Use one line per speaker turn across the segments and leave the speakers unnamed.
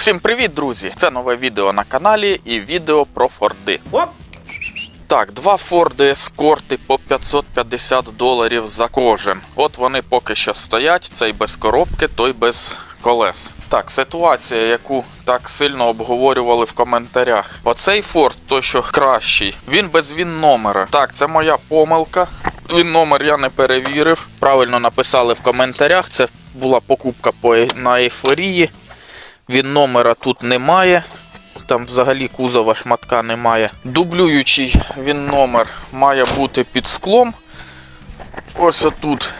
Всім привіт, друзі! Це нове відео на каналі і відео про Форди.
Оп!
Так, два Форди ескорти по 550 доларів за кожен. От вони поки що стоять, цей без коробки, той без колес. Так, ситуація, яку так сильно обговорювали в коментарях. Оцей Форд, той що кращий, він без він номера. Так, це моя помилка. Він номер я не перевірив. Правильно написали в коментарях. Це була покупка по на ейфорії. Він номера тут немає. Там взагалі кузова шматка немає. Дублюючий він номер має бути під склом. Ось отут.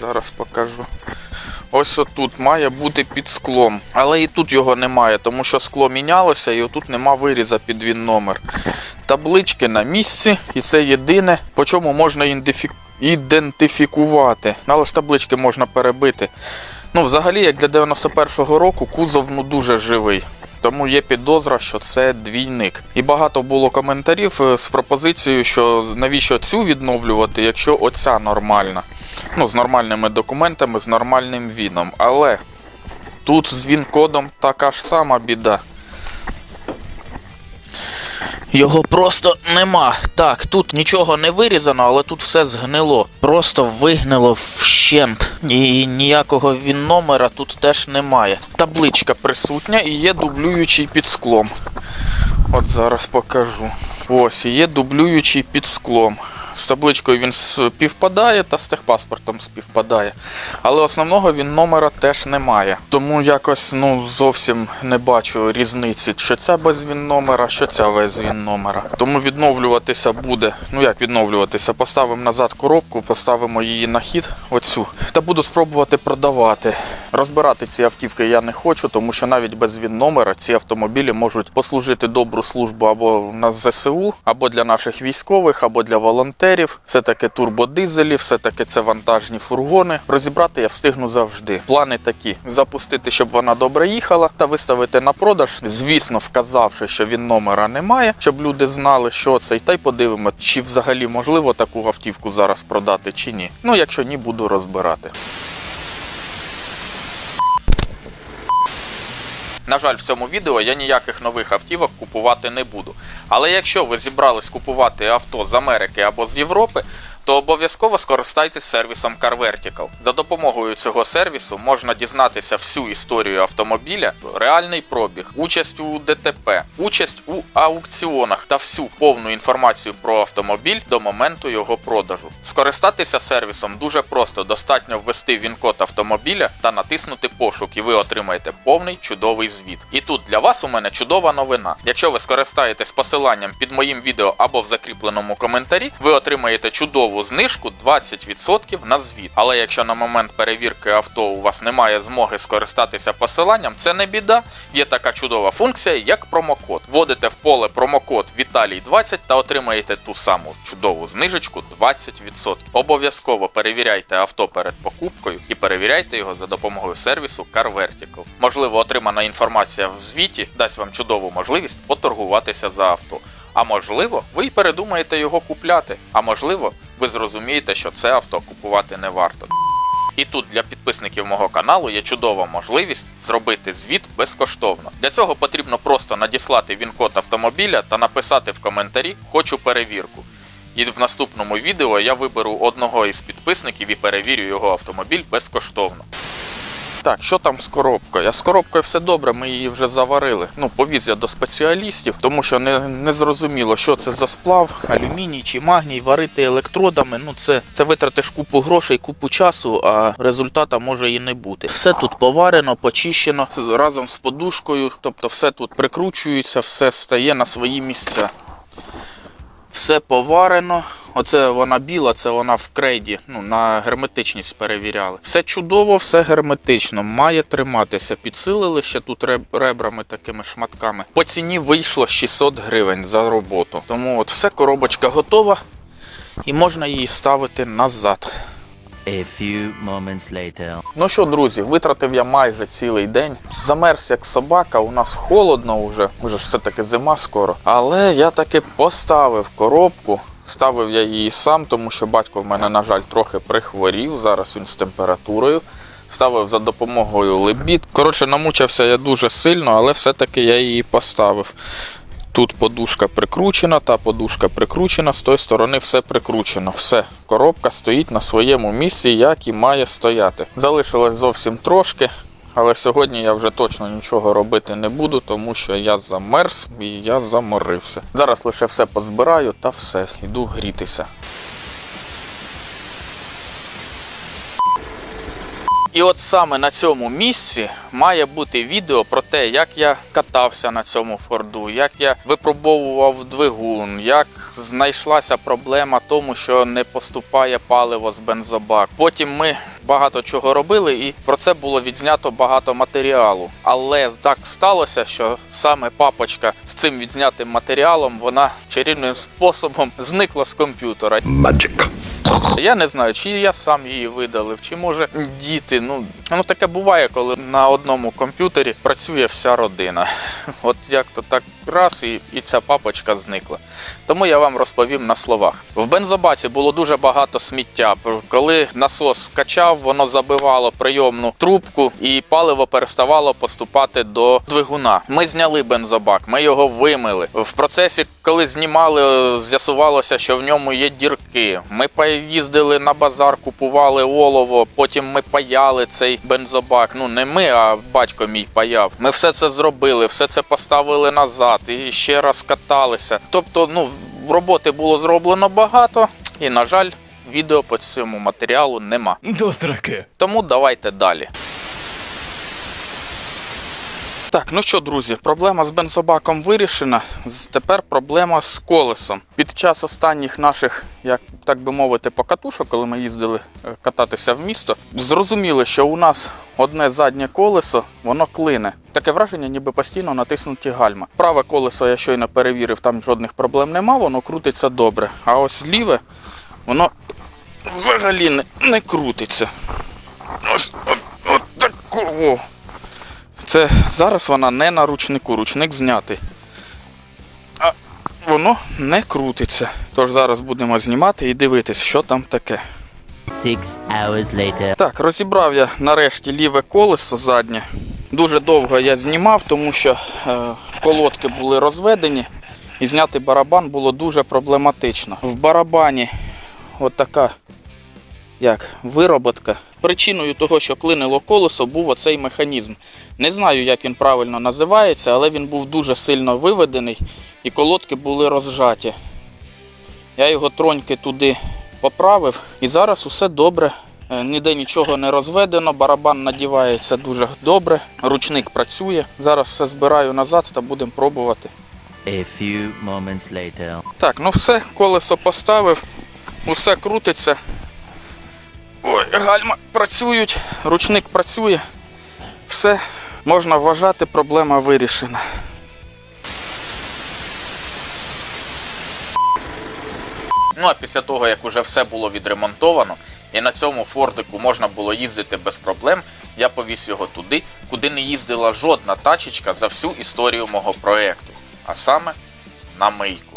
Зараз покажу. Ось отут має бути під склом. Але і тут його немає, тому що скло мінялося і отут нема виріза під він номер. Таблички на місці, і це єдине, по чому можна ідентифікувати. Але ж таблички можна перебити. Ну, взагалі, як для 91-го року, кузов ну дуже живий. Тому є підозра, що це двійник. І багато було коментарів е, з пропозицією, що навіщо цю відновлювати, якщо оця нормальна. Ну, з нормальними документами, з нормальним віном. Але тут з він-кодом така ж сама біда. Його просто нема. Так, тут нічого не вирізано, але тут все згнило. Просто вигнило вщент. І ніякого він номера тут теж немає. Табличка присутня і є дублюючий під склом. От зараз покажу. Ось, є дублюючий під склом. З табличкою він співпадає та з техпаспортом співпадає. Але основного він номера теж немає. Тому якось ну зовсім не бачу різниці, що ця без він номера, що ця без він номера. Тому відновлюватися буде. Ну як відновлюватися? Поставимо назад коробку, поставимо її на хід, оцю, та буду спробувати продавати. Розбирати ці автівки я не хочу, тому що навіть без він номера ці автомобілі можуть послужити добру службу або на ЗСУ, або для наших військових, або для волонтерів. Все таки турбодизелі, все таки це вантажні фургони. Розібрати я встигну завжди. Плани такі: запустити, щоб вона добре їхала, та виставити на продаж, звісно, вказавши, що він номера немає, щоб люди знали, що це, та й подивимо, чи взагалі можливо таку автівку зараз продати, чи ні. Ну, якщо ні, буду розбирати. На жаль, в цьому відео я ніяких нових автівок купувати не буду. Але якщо ви зібрались купувати авто з Америки або з Європи, то обов'язково скористайтесь сервісом CarVertical. За допомогою цього сервісу можна дізнатися всю історію автомобіля, реальний пробіг, участь у ДТП, участь у аукціонах та всю повну інформацію про автомобіль до моменту його продажу. Скористатися сервісом дуже просто. Достатньо ввести він-код автомобіля та натиснути пошук, і ви отримаєте повний чудовий звіт. І тут для вас у мене чудова новина. Якщо ви скористаєтесь посиланням під моїм відео або в закріпленому коментарі, ви отримаєте чудову знижку 20% на звіт. Але якщо на момент перевірки авто у вас немає змоги скористатися посиланням, це не біда. Є така чудова функція, як промокод. Вводите в поле промокод Віталій 20 та отримаєте ту саму чудову знижечку 20%. Обов'язково перевіряйте авто перед покупкою і перевіряйте його за допомогою сервісу CarVertical. Можливо, отримана інформація в звіті дасть вам чудову можливість поторгуватися за авто. А можливо, ви й передумаєте його купляти. А можливо, ви зрозумієте, що це авто купувати не варто. І тут для підписників мого каналу є чудова можливість зробити звіт безкоштовно. Для цього потрібно просто надіслати він-код автомобіля та написати в коментарі Хочу перевірку. І в наступному відео я виберу одного із підписників і перевірю його автомобіль безкоштовно. Так, що там з коробкою? А з коробкою все добре, ми її вже заварили. Ну, повіз я до спеціалістів, тому що не, не зрозуміло, що це за сплав, алюміній чи магній, варити електродами. Ну, це, це витратиш купу грошей, купу часу, а результата може і не бути. Все тут поварено, почищено разом з подушкою, тобто все тут прикручується, все стає на свої місця. Все поварено. Оце вона біла, це вона в крейді. Ну, на герметичність перевіряли. Все чудово, все герметично. Має триматися. Підсилили ще тут ребрами такими шматками. По ціні вийшло 600 гривень за роботу. Тому от все, коробочка готова і можна її ставити назад.
A few moments later.
Ну що, друзі, витратив я майже цілий день. Замерз як собака, у нас холодно вже, вже ж все-таки зима скоро. Але я таки поставив коробку. Ставив я її сам, тому що батько в мене, на жаль, трохи прихворів. Зараз він з температурою. ставив за допомогою лебід. Коротше, намучився я дуже сильно, але все-таки я її поставив. Тут подушка прикручена, та подушка прикручена, з тої сторони все прикручено. Все, коробка стоїть на своєму місці, як і має стояти. Залишилось зовсім трошки, але сьогодні я вже точно нічого робити не буду, тому що я замерз і я заморився. Зараз лише все позбираю та все, йду грітися. І от саме на цьому місці має бути відео про те, як я катався на цьому форду, як я випробовував двигун, як знайшлася проблема тому, що не поступає паливо з бензобак. Потім ми багато чого робили, і про це було відзнято багато матеріалу. Але так сталося, що саме папочка з цим відзнятим матеріалом вона чарівним способом зникла з комп'ютера. Я не знаю, чи я сам її видалив, чи може діти. Ну, ну таке буває, коли на одному комп'ютері працює вся родина. От як то так раз і, і ця папочка зникла. Тому я вам розповім на словах. В бензобаці було дуже багато сміття. Коли насос качав, воно забивало прийомну трубку і паливо переставало поступати до двигуна. Ми зняли бензобак, ми його вимили. В процесі, коли знімали, з'ясувалося, що в ньому є дірки. Ми поїздили на базар, купували олово, потім ми паяли цей бензобак. Ну не ми, а батько мій паяв. Ми все це зробили, все це поставили назад і ще раз каталися. Тобто, ну роботи було зроблено багато, і на жаль, відео по цьому матеріалу нема.
До сраки.
Тому давайте далі. Так, ну що, друзі, проблема з бензобаком вирішена. Тепер проблема з колесом. Під час останніх наших, як так би мовити, покатушок, коли ми їздили е, кататися в місто, зрозуміли, що у нас одне заднє колесо, воно клине. Таке враження, ніби постійно натиснуті гальма. Праве колесо я щойно перевірив, там жодних проблем нема, воно крутиться добре. А ось ліве, воно взагалі не, не крутиться. Ось от, от такого. Це зараз вона не на ручнику, ручник знятий. А воно не крутиться. Тож зараз будемо знімати і дивитись, що там таке.
Six hours later.
Так, розібрав я нарешті ліве колесо заднє. Дуже довго я знімав, тому що е, колодки були розведені і зняти барабан було дуже проблематично. В барабані от як вироботка. Причиною того, що клинило колесо, був оцей механізм. Не знаю, як він правильно називається, але він був дуже сильно виведений і колодки були розжаті. Я його троньки туди поправив і зараз усе добре. Е, Ніде нічого не розведено, барабан надівається дуже добре, ручник працює. Зараз все збираю назад та будемо пробувати.
A few moments later.
Так, ну все, колесо поставив, усе крутиться. Ой, гальма працюють, ручник працює. Все, можна вважати, проблема вирішена. Ну а після того, як уже все було відремонтовано, і на цьому фордику можна було їздити без проблем, я повіз його туди, куди не їздила жодна тачечка за всю історію мого проєкту, а саме на мийку.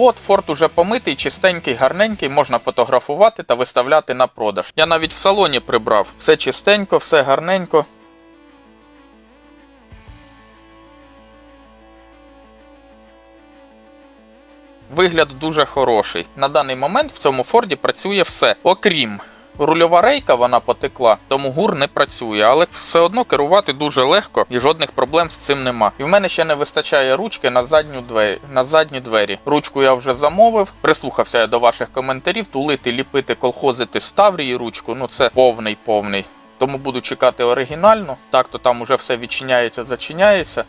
От форт уже помитий, чистенький, гарненький, можна фотографувати та виставляти на продаж. Я навіть в салоні прибрав. Все чистенько, все гарненько. Вигляд дуже хороший. На даний момент в цьому форді працює все, окрім. Рульова рейка вона потекла, тому гур не працює, але все одно керувати дуже легко і жодних проблем з цим нема. І в мене ще не вистачає ручки на задню двері, на задні двері. Ручку я вже замовив, прислухався я до ваших коментарів, тулити, ліпити, колхозити з ручку. Ну це повний повний. Тому буду чекати оригінальну. Так то там уже все відчиняється, зачиняється.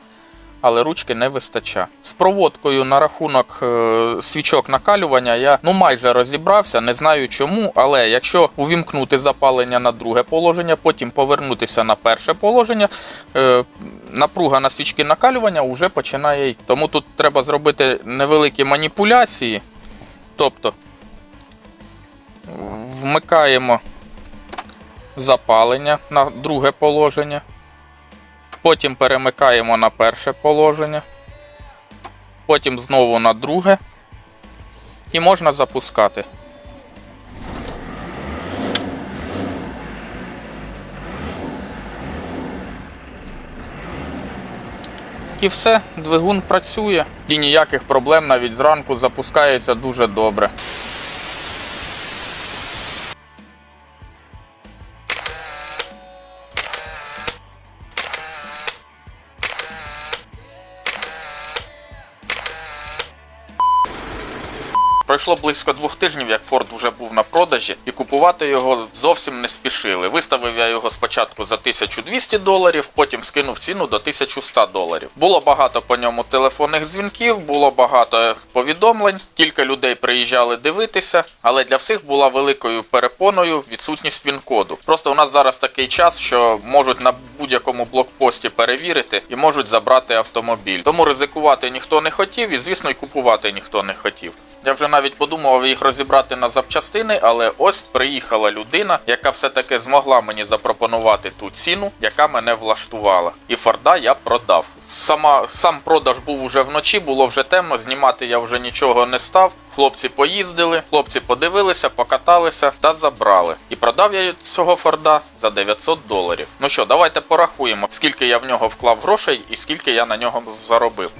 Але ручки не вистачає. З проводкою на рахунок е, свічок накалювання я ну майже розібрався, не знаю чому, але якщо увімкнути запалення на друге положення, потім повернутися на перше положення, е, напруга на свічки накалювання вже починає йти. Тому тут треба зробити невеликі маніпуляції. Тобто вмикаємо запалення на друге положення. Потім перемикаємо на перше положення. Потім знову на друге. І можна запускати. І все, двигун працює. І ніяких проблем навіть зранку запускається дуже добре. Пройшло близько двох тижнів, як Форд вже був на продажі, і купувати його зовсім не спішили. Виставив я його спочатку за 1200 доларів, потім скинув ціну до 1100 доларів. Було багато по ньому телефонних дзвінків, було багато повідомлень. Кілька людей приїжджали дивитися, але для всіх була великою перепоною відсутність він-коду. Просто у нас зараз такий час, що можуть на будь-якому блокпості перевірити і можуть забрати автомобіль. Тому ризикувати ніхто не хотів, і звісно, й купувати ніхто не хотів. Я вже навіть подумав їх розібрати на запчастини, але ось приїхала людина, яка все-таки змогла мені запропонувати ту ціну, яка мене влаштувала. І Форда я продав. Сама сам продаж був уже вночі, було вже темно. Знімати я вже нічого не став. Хлопці поїздили, хлопці подивилися, покаталися та забрали. І продав я цього Форда за 900 доларів. Ну що, давайте порахуємо, скільки я в нього вклав грошей і скільки я на нього заробив.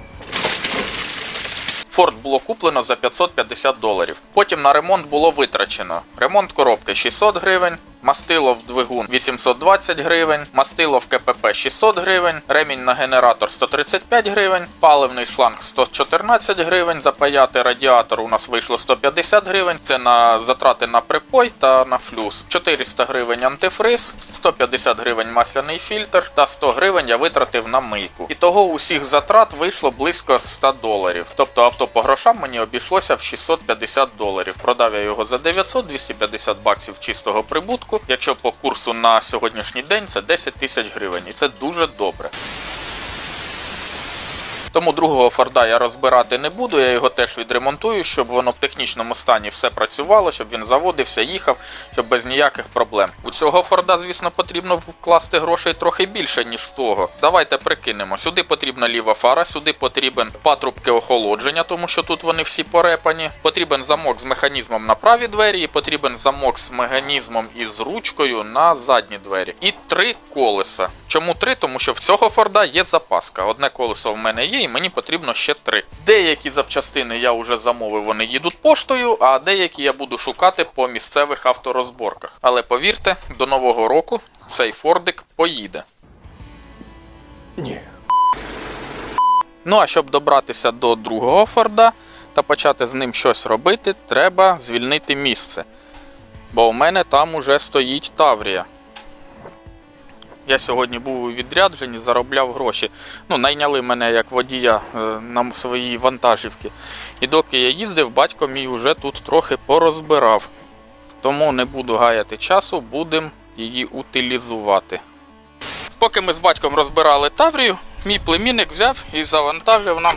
Форд було куплено за 550 доларів. Потім на ремонт було витрачено. Ремонт коробки 600 гривень, мастило в двигун 820 гривень, мастило в КПП 600 гривень, ремінь на генератор 135 гривень, паливний шланг 114 гривень, запаяти радіатор у нас вийшло 150 гривень. Це на затрати на припой та на флюс. 400 гривень антифриз, 150 гривень масляний фільтр та 100 гривень я витратив на мийку. І того усіх затрат вийшло близько 100 доларів. Тобто авто по грошам мені обійшлося в 650 доларів. Продав я його за 900, 250 баксів чистого прибутку. Якщо по курсу на сьогоднішній день це 10 тисяч гривень, і це дуже добре. Тому другого Форда я розбирати не буду, я його теж відремонтую, щоб воно в технічному стані все працювало, щоб він заводився, їхав, щоб без ніяких проблем. У цього Форда, звісно, потрібно вкласти грошей трохи більше, ніж в того. Давайте прикинемо. Сюди потрібна ліва фара, сюди потрібен патрубки охолодження, тому що тут вони всі порепані. Потрібен замок з механізмом на праві двері, і потрібен замок з механізмом і з ручкою на задні двері. І три колеса. Чому три? Тому що в цього Форда є запаска. Одне колесо в мене є, і мені потрібно ще три. Деякі запчастини я вже замовив, вони їдуть поштою, а деякі я буду шукати по місцевих авторозборках. Але повірте, до нового року цей Фордик поїде.
Ні.
Ну а щоб добратися до другого Форда та почати з ним щось робити, треба звільнити місце. Бо у мене там уже стоїть Таврія. Я сьогодні був у відрядженні, заробляв гроші. Ну, найняли мене як водія е, на своїй вантажівці. І доки я їздив, батько мій уже тут трохи порозбирав. Тому не буду гаяти часу, будемо її утилізувати. Поки ми з батьком розбирали Таврію, мій племінник взяв і завантажив нам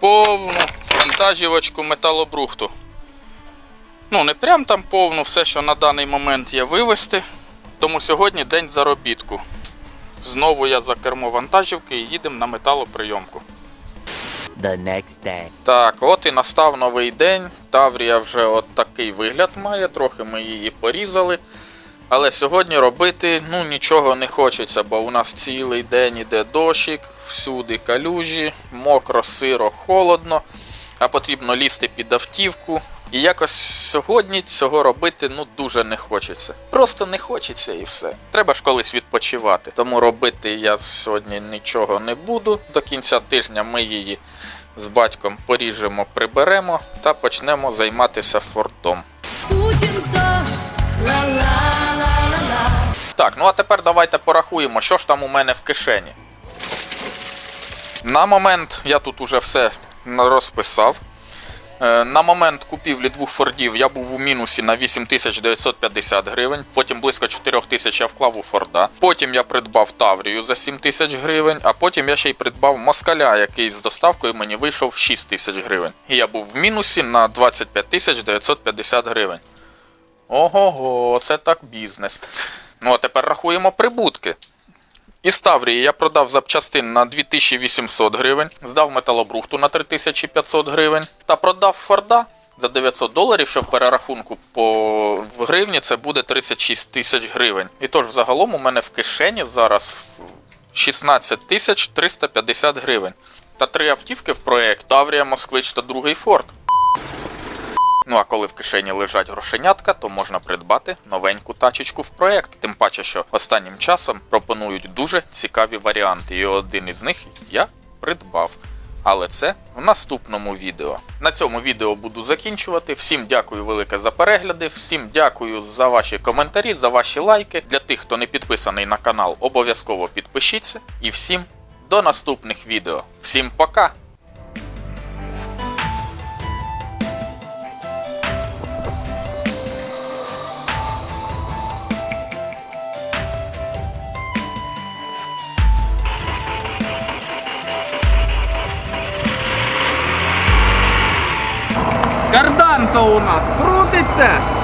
повну вантажівочку металобрухту. Ну, не прям там повну, все, що на даний момент є вивезти. Тому сьогодні день заробітку. Знову я за кермо вантажівки і їдемо на металоприйомку.
The next day.
Так, от і настав новий день. Таврія вже от такий вигляд має, трохи ми її порізали. Але сьогодні робити ну, нічого не хочеться, бо у нас цілий день іде дощик, всюди калюжі, мокро, сиро, холодно, а потрібно лізти під автівку. І якось сьогодні цього робити ну дуже не хочеться. Просто не хочеться і все. Треба ж колись відпочивати. Тому робити я сьогодні нічого не буду. До кінця тижня ми її з батьком поріжемо, приберемо та почнемо займатися фортом.
Путін.
Так, ну а тепер давайте порахуємо, що ж там у мене в кишені. На момент я тут уже все розписав. Е, На момент купівлі двох фордів я був у мінусі на 8950 гривень, потім близько 4000 я вклав у Форда. Потім я придбав Таврію за 7000 гривень, а потім я ще й придбав москаля, який з доставкою мені вийшов 6000 гривень. І я був в мінусі на 25950 гривень. Ого, це так бізнес. Ну а тепер рахуємо прибутки. Із Таврії я продав запчастин на 2800 гривень, здав металобрухту на 3500 гривень та продав Форда за 900 доларів, що в перерахунку по в гривні це буде 36 тисяч гривень. І тож взагалом у мене в кишені зараз 16 тисяч 350 гривень. Та три автівки в проєкт Таврія, Москвич та другий Форд. Ну а коли в кишені лежать грошенятка, то можна придбати новеньку тачечку в проект. Тим паче, що останнім часом пропонують дуже цікаві варіанти, і один із них я придбав. Але це в наступному відео. На цьому відео буду закінчувати. Всім дякую велике за перегляди, всім дякую за ваші коментарі, за ваші лайки. Для тих, хто не підписаний на канал, обов'язково підпишіться. І всім до наступних відео. Всім пока!
У нас крутиться.